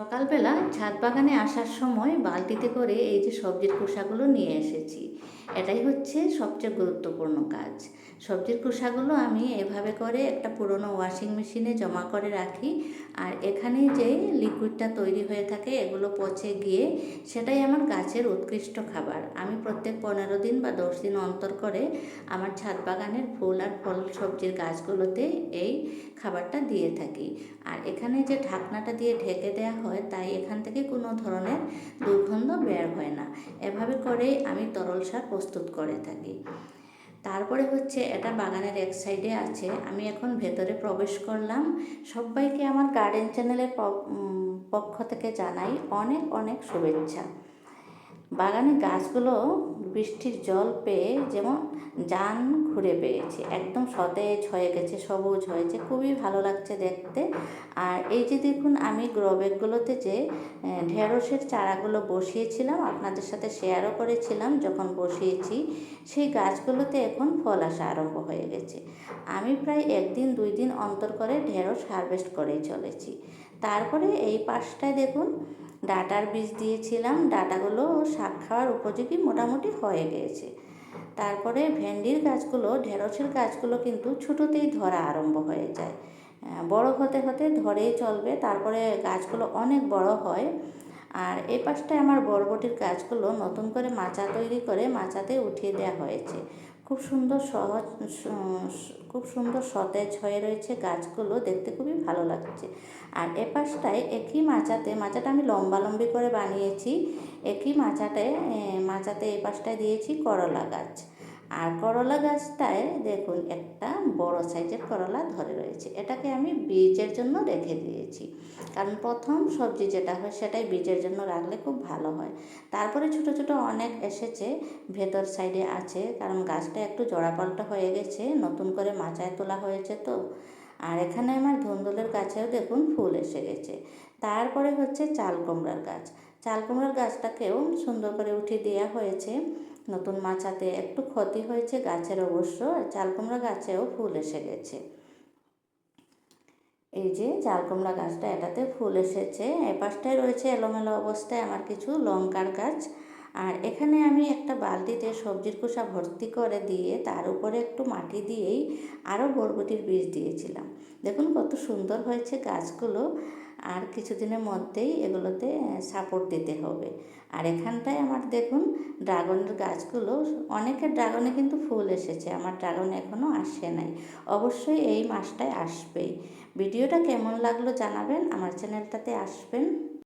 সকালবেলা ছাদ বাগানে আসার সময় বালতিতে করে এই যে সবজির খোসাগুলো নিয়ে এসেছি। এটাই হচ্ছে সবচেয়ে গুরুত্বপূর্ণ কাজ। সবজির খোসাগুলো আমি এভাবে করে একটা পুরনো ওয়াশিং মেশিনে জমা করে রাখি। আর এখানে যে লিকুইডটা তৈরি হয়ে থাকে, এগুলো পচে গিয়ে সেটাই আমার গাছের উৎকৃষ্ট খাবার। আমি প্রত্যেক পনেরো দিন বা দশ দিন অন্তর করে আমার ছাদ বাগানের ফুল আর ফল সবজির গাছগুলোতে এই খাবারটা দিয়ে থাকি। আর এখানে যে ঢাকনাটা দিয়ে ঢেকে দেওয়া হয়, তাই এখান থেকে কোনো ধরনের দুর্গন্ধ বের হয় না। এভাবে করে আমি তরল সার প্রস্তুত করে থাকি। তারপরে হচ্ছে এটা বাগানের এক সাইডে আছে। আমি এখন ভেতরে প্রবেশ করলাম। সবাইকে আমার গার্ডেন চ্যানেলের পক্ষ থেকে জানাই অনেক অনেক শুভেচ্ছা। বাগানে গাছগুলো বৃষ্টির জল পেয়ে যেমন যান ঘুরে পেয়েছে একদম সতেজ হয়ে গেছে, সবুজ হয়েছে, খুবই ভালো লাগছে দেখতে। আর এই যে দেখুন, আমি গ্রো ব্যাগগুলোতে যে ঢেঁড়সের চারাগুলো বসিয়েছিলাম, আপনাদের সাথে শেয়ারও করেছিলাম, যখন বসিয়েছি, সেই গাছগুলোতে এখন ফল আসা আরম্ভ হয়ে গেছে। আমি প্রায় একদিন, দুই দিন অন্তর করে ঢেঁড়স হারভেস্ট করেই চলেছি। তারপরে এই পাশটায় দেখুন, ডাটার বীজ দিয়েছিলাম, ডাটাগুলো শাক খাওয়ার উপযোগী মোটামুটি হয়ে গিয়েছে। তারপরে ভেন্ডির গাছগুলো, ঢেঁড়সের গাছগুলো কিন্তু ছোটোতেই ধরা আরম্ভ হয়ে যায়। বড় হতে হতে ধরেই চলবে, তারপরে গাছগুলো অনেক বড় হয়। আর এই পাশটায় আমার বরবটির গাছগুলো নতুন করে মাচা তৈরি করে মাচাতে উঠিয়ে দেওয়া হয়েছে। খুব সুন্দর সহজ খুব সুন্দর সতেজ হয়ে রয়েছে গাছগুলো। দেখতে খুবই ভালো লাগছে। আর এ পাশটায় একই মাচাতে, মাচাটা আমি লম্বা লম্বি করে বানিয়েছি, একই মাচাটায় মাচাতে এ পাশটায় দিয়েছি করলা গাছ। আর করলা গাছটায় দেখুন একটা বড় সাইজের করলা ধরে রয়েছে। এটাকে আমি বীজের জন্য রেখে দিয়েছি। কারণ প্রথম সবজি যেটা হয় সেটাই বীজের জন্য রাখলে খুব ভালো হয়। তারপরে ছোট ছোট অনেক এসেছে, ভেতর সাইডে আছে। কারণ গাছটা একটু জোড়াপাল্টা হয়ে গেছে, নতুন করে মাচায় তোলা হয়েছে তো। আর এখানে আমার ধুন্দুলের গাছেও দেখুন ফুল এসে গেছে। তারপরে হচ্ছে চাল কুমড়ার গাছ। চাল কুমড়ার গাছটাকেও সুন্দর করে উঠিয়ে দেওয়া হয়েছে। নতুন মাচাতে একটু ক্ষতি হয়েছে গাছের অবশ্য চাল কুমড়া গাছেও ফুল এসে গেছে। এই যে চাল কুমড়া গাছটা এটাতে ফুল এসেছে। এপাশটায় রয়েছে এলোমেলো অবস্থায় আমার কিছু লঙ্কার গাছ। আর এখানে আমি একটা বালতিতে সবজির খোসা ভর্তি করে দিয়ে তার উপরে একটু মাটি দিয়েই আরও বরবটির বীজ দিয়েছিলাম। দেখুন কত সুন্দর হয়েছে গাছগুলো। আর কিছুদিনের মধ্যেই এগুলোতে সাপোর্ট দিতে হবে। আর এখানটায় আমার দেখুন ড্রাগনের গাছগুলো, অনেকের ড্রাগনে কিন্তু ফুল এসেছে, আমার ড্রাগন এখনও আসে নাই। অবশ্যই এই মাসটায় আসবেই। ভিডিওটা কেমন লাগল জানাবেন, আমার চ্যানেলটাতে আসবেন।